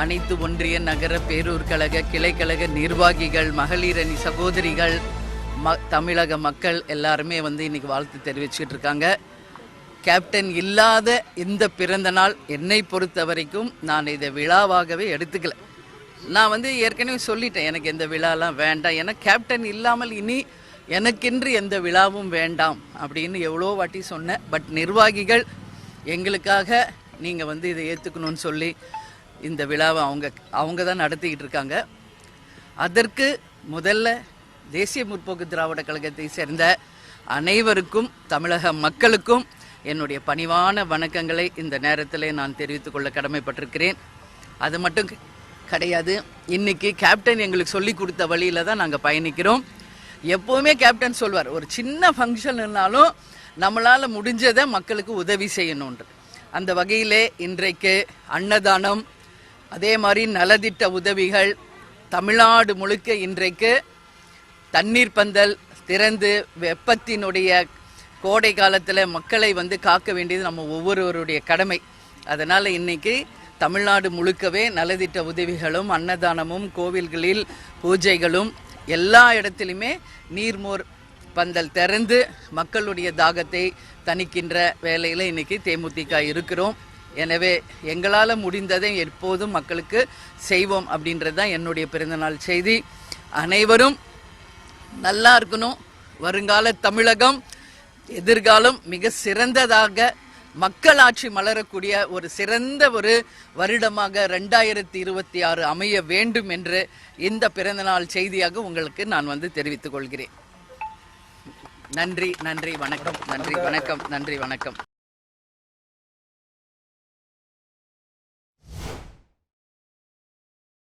அனைத்து ஒன்றிய நகர பேரூர் கழக கிளைக்கழக நிர்வாகிகள் மகளிரணி சகோதரிகள் ம தமிழக மக்கள் எல்லாருமே வந்து இன்னைக்கு வாழ்த்து தெரிவிச்சுக்கிட்டு இருக்காங்க. கேப்டன் இல்லாத இந்த பிறந்த நாள் என்னை பொறுத்த வரைக்கும் நான் இதை விழாவாகவே எடுத்துக்கல. நான் வந்து ஏற்கனவே சொல்லிட்டேன் எனக்கு எந்த விழாலாம் வேண்டாம். ஏன்னா கேப்டன் இல்லாமல் இனி எனக்கென்று எந்த விழாவும் வேண்டாம் அப்படின்னு எவ்வளோ வாட்டி சொன்னேன். பட் நிர்வாகிகள் எங்களுக்காக நீங்கள் வந்து இதை ஏற்றுக்கணும்னு சொல்லி இந்த விழாவை அவங்க அவங்க தான் நடத்திக்கிட்டு இருக்காங்க. அதற்கு முதல்ல தேசிய முற்போக்கு திராவிட கழகத்தை சேர்ந்த அனைவருக்கும் தமிழக மக்களுக்கும் என்னுடைய பணிவான வணக்கங்களை இந்த நேரத்தில் நான் தெரிவித்துக் கொள்ள கடமைப்பட்டிருக்கிறேன். அது மட்டும் கிடையாது இன்னைக்கு கேப்டன் எங்களுக்கு சொல்லி கொடுத்த வழியில் தான் நாங்கள் பயணிக்கிறோம். எப்போவுமே கேப்டன் சொல்வார் ஒரு சின்ன ஃபங்க்ஷன்னாலும் நம்மளால் முடிஞ்சதை மக்களுக்கு உதவி செய்யணுன்ற அந்த வகையிலே இன்றைக்கு அன்னதானம் அதே மாதிரி நலத்திட்ட உதவிகள் தமிழ்நாடு முழுக்க இன்றைக்கு தண்ணீர் பந்தல் திறந்து வெப்பத்தினுடைய கோடை காலத்தில் மக்களை வந்து காக்க வேண்டியது நம்ம ஒவ்வொருவருடைய கடமை. அதனால் இன்னைக்கு தமிழ்நாடு முழுக்கவே நலத்திட்ட உதவிகளும் அன்னதானமும் கோவில்களில் பூஜைகளும் எல்லா இடத்துலையுமே நீர்மோர் பந்தல் திறந்து மக்களுடைய தாகத்தை தணிக்கின்ற வேலையில் இன்னைக்கு தேமுதிக இருக்கிறோம். எனவே எங்களால் முடிந்ததை எப்போதும் மக்களுக்கு செய்வோம் அப்படின்றது தான் என்னுடைய பிறந்தநாள் செய்தி. அனைவரும் நல்லா இருக்கணும். வருங்கால தமிழகம் எதிர்காலம் மிக சிறந்ததாக மக்களாட்சி மலரக்கூடிய ஒரு சிறந்த ஒரு வருடமாக ரெண்டாயிரத்தி இருபத்தி ஆறு அமைய வேண்டும் என்று இந்த பிறந்தநாள் செய்தியாக உங்களுக்கு நான் வந்து தெரிவித்துக் கொள்கிறேன். நன்றி நன்றி வணக்கம் நன்றி வணக்கம் நன்றி வணக்கம்.